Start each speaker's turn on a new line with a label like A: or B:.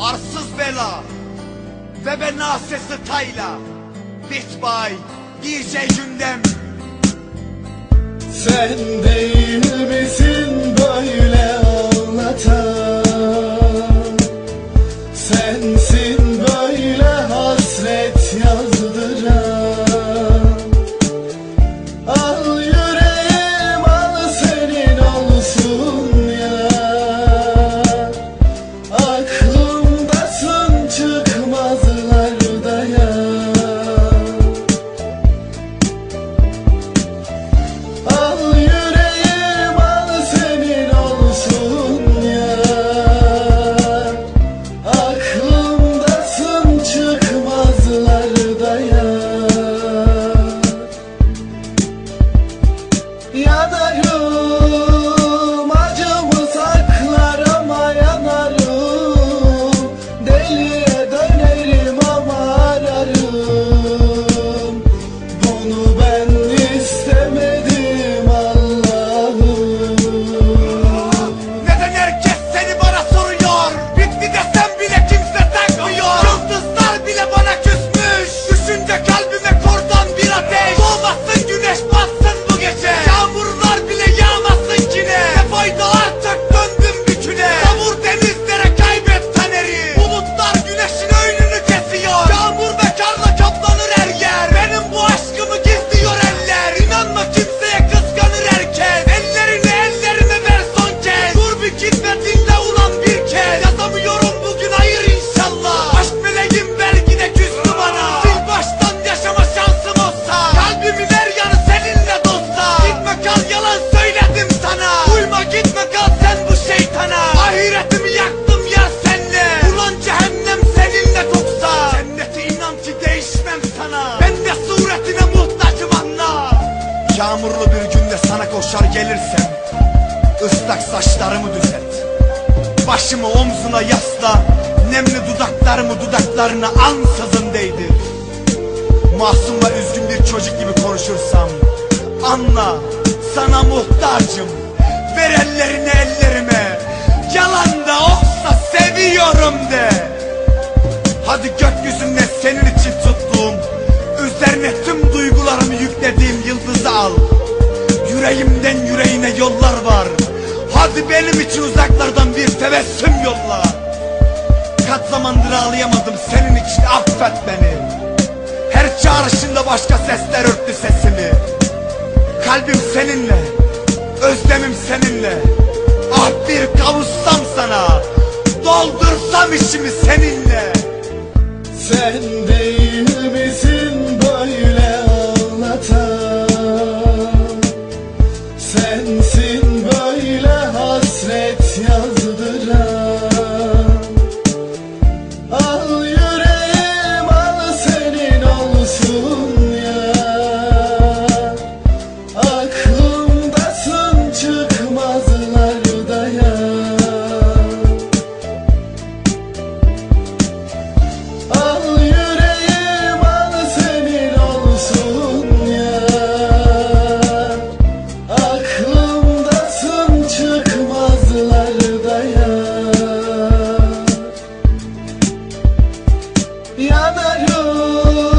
A: arsız bela ve ben nasesi tayla. Bit bay, DJ gündem.
B: Sen değil
A: Lord. Günde sana koşar gelirsem ıslak saçlarımı düzelt. Başımı omzuna yasla Nemli dudaklarımı dudaklarına ansızın değdir Masum ve üzgün bir çocuk gibi konuşursam Anla sana muhtacım Ver ellerini ellerime Yalan da olsa seviyorum de. Hadi gökyüzünde senin Yüreğimden yüreğine yollar var. Hadi benim için uzaklardan bir tebessüm yolla. Kaç zamandır ağlayamadım senin için affet beni. Her çağrışında başka sesler örttü sesimi. Kalbim seninle Özlemim seninle. Ah bir kavuşsam sana Doldursam işimi seninle.
B: Sen see Yollarım